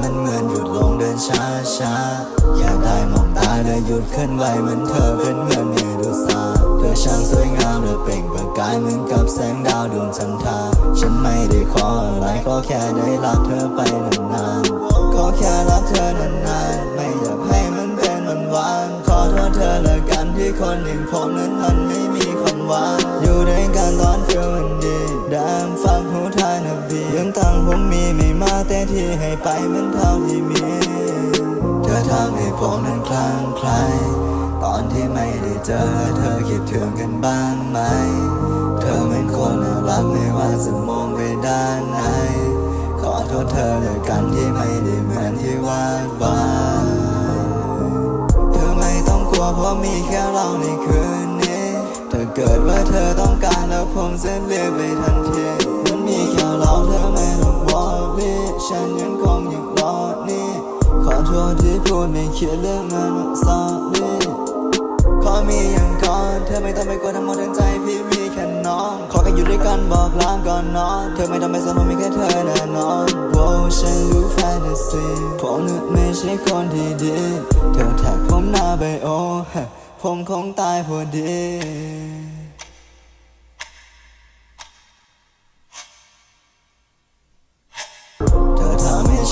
มันเหมือนหยุดลงเดินช้าช้าอยากได้มองตาเธอหยุดเคลื่อนไหวเหมือนเธอเป็นเหมือนเมดูซาเธอช่างสวยงามและเปล่งประกายเหมือนกับแสงดาวดวงจันทราฉันไม่ได้ขออะไรก็แค่ได้รักเธอไปนานๆก็แค่รักเธอนานๆไม่อยากให้มันเป็นวันวานขอโทษเธอละกันที่คนอย่งผมนั้นมันไม่มีคำหวานอยู่ด้วยกันตอนเฟลมัน ให้ไปมันเท่าที่มี เธอทำให้ผมนั้นคลางคลตอนที่ไม่ได้เจอเธอคิดถึงกันบ้างไหม เธอเป็นคนน่ารักไม่ว่าจะมองไปด้านไหนขอโทษเธอเลยกันที่ไม่ได้เหมือนที่วาดไว้เธอไม่ต้องกลัวเพราะมีแค่เราในคืนนี้ ถ้าเกิดว่าเธอต้องการแล้วผมจะเรียกไปทันที ฉันยังคงยังรอนี่ ขอโทษที่พูดไม่คิดเรื่องนั้นสอรี่ขอมีอย่างก่อน เธอไม่ต้องไปกลัวทั้งหมดทั้งใจพี่มีแค่น้อง ขอแค่อยู่ด้วยกันบอกลาก่อนนอน เธอไม่ต้องไปสนมีแค่เธอแน่นอนโว้ฉันรู้แฟนตาซีผมนึกไม่ใช่คนที่ดี เธอแท็กผมหน้าไบโอฮะผมคงตายพอดี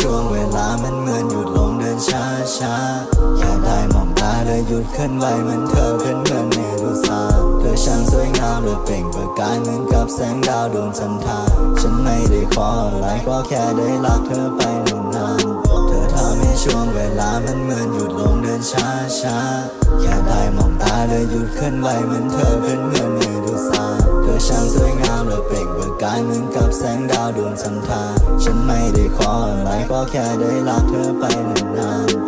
ช่วงเวลามันเหมือนหยุดลงเดินช้าช้าแค่ได้มองตาเลยหยุดเคลื่อนไหวเหมือนเธอเป็นเหมือนเมดูซาเธอช่างสวยงามและเปล่งประกายเหมือนกับแสงดาวดวงจันทราฉันไม่ได้ขออะไรก็แค่ได้รักเธอไปนานๆเธอทำให้ช่วงเวลามันเหมือนหยุดลงเดินช้าช้าแค่ได้มองตาเลยหยุดเคลื่อนไหวเหมือนเธอเป็นเหมือนเมดูซา อช่างสวยงามและเปล่งประกายเหมือนกับแสงดาวดวงสันทา ฉันไม่ได้ขออะไรก็แค่ได้รักเธอไปนานๆ